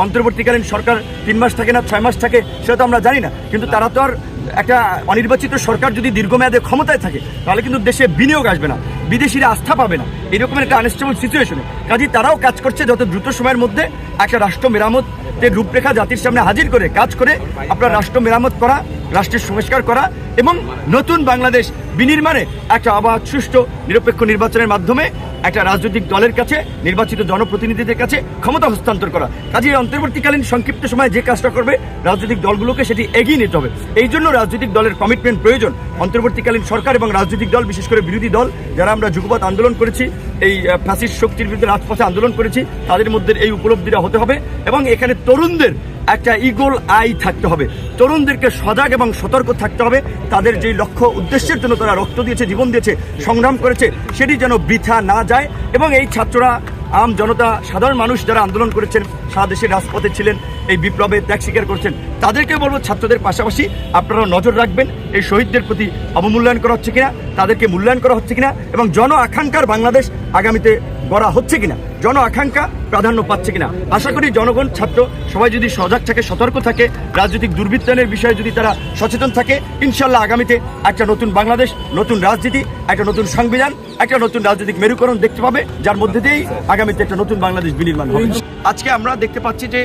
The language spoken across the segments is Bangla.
অন্তর্বর্তীকালীন সরকার তিন মাস থাকে না, ছয় মাস থাকে, সেটা তো আমরা জানি না। কিন্তু তারা তো আর একটা অনির্বাচিত সরকার যদি দীর্ঘমেয়াদে ক্ষমতায় থাকে, তাহলে কিন্তু দেশে বিনিয়োগ আসবে না, বিদেশিরা আস্থা পাবে না। এরকম একটা আনস্টেবল সিচুয়েশনে কাজে তারাও কাজ করছে যত দ্রুত সময়ের মধ্যে একটা রাষ্ট্র মেরামতের রূপরেখা জাতির সামনে হাজির করে, কাজ করে, আপনার রাষ্ট্র মেরামত করা, রাষ্ট্রের সংস্কার করা এবং নতুন বাংলাদেশ বিনির্মাণে একটা অবাধ সুষ্ঠু নিরপেক্ষ নির্বাচনের মাধ্যমে একটা রাজনৈতিক দলের কাছে নির্বাচিত জনপ্রতিনিধিদের কাছে ক্ষমতা হস্তান্তর করা। কাজে অন্তর্বর্তীকালীন সংক্ষিপ্ত সময়ে যে কাজটা করবে রাজনৈতিক দলগুলোকে সেটি এগিয়ে নিতে হবে। এই জন্য রাজনৈতিক দলের কমিটমেন্ট প্রয়োজন। অন্তর্বর্তীকালীন সরকার এবং রাজনৈতিক দল বিশেষ করে বিরোধী দল যারা আমরা যুগপৎ আন্দোলন করেছি এই আহ, ফ্যাসিস্ট শক্তির বিরুদ্ধে রাজপথে আন্দোলন করেছি তাদের মধ্যে এই উপলব্ধিটা হতে হবে এবং এখানে তরুণদের একটা ইগল আই থাকতে হবে। তরুণদেরকে সজাগ এবং সতর্ক থাকতে হবে। তাদের যে লক্ষ্য, উদ্দেশ্যের জন্য তারা রক্ত দিয়েছে, জীবন দিয়েছে, সংগ্রাম করেছে, সেটি যেন বৃথা না যায়। এবং এই ছাত্ররা, আম জনতা, সাধারণ মানুষ যারা আন্দোলন করেছেন, সারা দেশের রাজপথে ছিলেন, এই বিপ্লবে ত্যাগ স্বীকার করছেন, তাদেরকে বলব ছাত্রদের পাশাপাশি আপনারা নজর রাখবেন, এই শহীদদের প্রতি অবমূল্যায়ন করা হচ্ছে কিনা, তাদেরকে মূল্যায়ন করা হচ্ছে কিনা, এবং জন আকাঙ্ক্ষার বাংলাদেশ আগামীতে গড়া হচ্ছে কিনা। জন আকাঙ্ক্ষা প্রাধান্য পাচ্ছে কিনা? আশা করি জনগণ, ছাত্র, সবাই যদি সজাগ থাকে, সতর্ক থাকে, রাজনৈতিক দুর্বৃত্তায়নের বিষয়ে যদি তারা সচেতন থাকে ইনশাল্লাহ আগামীতে একটা নতুন বাংলাদেশ, নতুন রাজনীতি, একটা নতুন সংবিধান, একটা নতুন রাজনৈতিক মেরুকরণ দেখতে পাবে, যার মধ্যে দিয়েই আগামীতে একটা নতুন বাংলাদেশ বিনির্মাণ হবে। আজকে আমরা দেখতে পাচ্ছি যে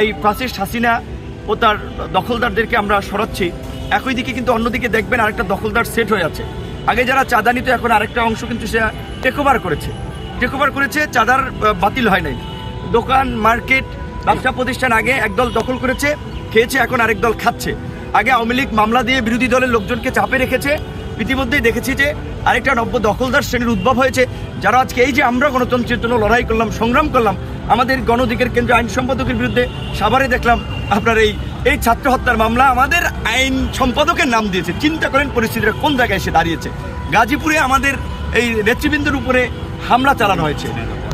এই ফাসিস্ট হাসিনা ও তার দখলদারদেরকে আমরা সরাচ্ছি। একই দিকে কিন্তু অন্যদিকে দেখবেন আরেকটা দখলদার সেট হয়ে আছে। আগে যারা চাঁদা নিত, এখন আরেকটা অংশ কিন্তু সে টেকওভার করেছে। টেকওভার করেছে, চাঁদার বাতিল হয় নাই। দোকান, মার্কেট, ব্যবসা প্রতিষ্ঠান আগে একদল দখল করেছে, খেয়েছে, এখন আরেক দল খাচ্ছে। আগে আওয়ামী লীগ মামলা দিয়ে বিরোধী দলের লোকজনকে চাপে রেখেছে। ইতিমধ্যেই দেখেছি যে আরেকটা নব্য দখলদার শ্রেণির উদ্ভব হয়েছে, যারা আজকে এই যে আমরা গণতন্ত্রের জন্য লড়াই করলাম, সংগ্রাম করলাম, আমাদের গণদিকের কেন্দ্র আইন সম্পাদকের বিরুদ্ধে সাভারে দেখলাম আপনার এই এই ছাত্র হত্যার মামলা। আমাদের আইন সম্পাদকের নাম দিয়েছে। চিন্তা করেন পরিস্থিতিটা কোন জায়গায় এসে দাঁড়িয়েছে। গাজীপুরে আমাদের এই নেতৃবৃন্দের উপরে হামলা চালানো হয়েছে।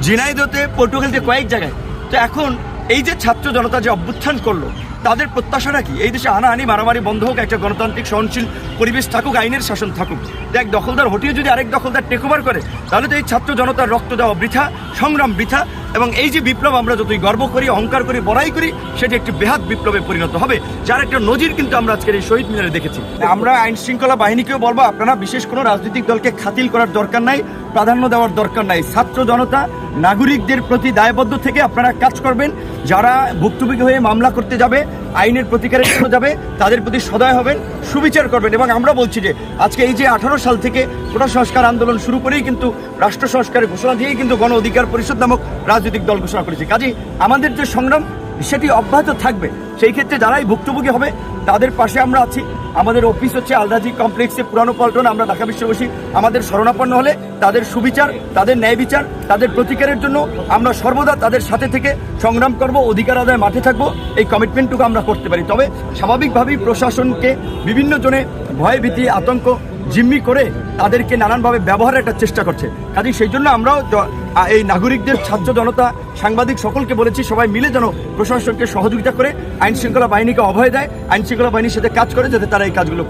ঝিনাইদতে পর্তুগালতে কয়েক জায়গায়। তো এখন এই যে ছাত্র জনতা যে অভ্যুত্থান করল তাদের প্রত্যাশাটা কি? এই দেশে হানাহানি মারামারি বন্ধ হোক, একটা গণতান্ত্রিক, সহনশীল পরিবেশ থাকুক, আইনের শাসন থাকুক। দেখ দখলদার হটিয়ে যদি আরেক দখলদার টেক ওভার করে, তাহলে তো এই ছাত্র জনতার রক্ত দেওয়া বৃথা, সংগ্রাম বৃথা, এবং এই যে বিপ্লব আমরা যতই গর্ব করি, অহংকার করি, বড়াই করি, সেটি একটি বেহাত বিপ্লবে পরিণত হবে, যার একটা নজির কিন্তু আমরা আজকের এই শহীদ মিনারে দেখেছি। আমরা আইন শৃঙ্খলা বাহিনীকেও বলব, আপনারা বিশেষ কোনো রাজনৈতিক দলকে খাতিল করার দরকার নাই, প্রাধান্য দেওয়ার দরকার নাই। ছাত্র জনতা নাগরিকদের প্রতি দায়বদ্ধ থেকে আপনারা কাজ করবেন। যারা ভুক্তভোগী হয়ে মামলা করতে যাবে, আইনের প্রতিকারের জন্য যাবে, তাদের প্রতি সদয় হবেন, সুবিচার করবেন। এবং আমরা বলছি যে, আজকে এই যে আঠারো সাল থেকে কোটা সংস্কার আন্দোলন শুরু করেই কিন্তু রাষ্ট্র সংস্কারের ঘোষণা দিয়েই কিন্তু গণ অধিকার পরিষদ নামক রাজনৈতিক দল ঘোষণা করেছে। কাজেই আমাদের যে সংগ্রাম, সেটি অব্যাহত থাকবে। সেই ক্ষেত্রে যারাই ভুক্তভোগী হবে, তাদের পাশে আমরা আছি। আমাদের অফিস হচ্ছে আলদাজি কমপ্লেক্সে পুরানো পল্টন, আমরা ঢাকা বিশ্ববাসী। আমাদের শরণাপন্ন হলে তাদের সুবিচার, তাদের ন্যায় বিচার, তাদের প্রতিকারের জন্য আমরা সর্বদা তাদের সাথে থেকে সংগ্রাম করব, অধিকার আদায় মাঠে থাকব। এই কমিটমেন্টটুকু আমরা করতে পারি। তবে স্বাভাবিকভাবেই প্রশাসনকে বিভিন্ন জনে ভয় ভীতি আতঙ্ক জিম্মি করে তাদেরকে নানানভাবে ব্যবহারের একটা চেষ্টা করছে। কাজেই সেই জন্য আমরাও এই নাগরিকদের ছাত্র জনতা, সাংবাদিক সকলকে বলেছি, সবাই মিলে যেন প্রশাসনকে সহযোগিতা করে আইন শৃঙ্খলা বাহিনীকে অভয় দেয় আইন শৃঙ্খলা বাহিনীর সাথে কাজ করে যাতে তারা এই কাজগুলো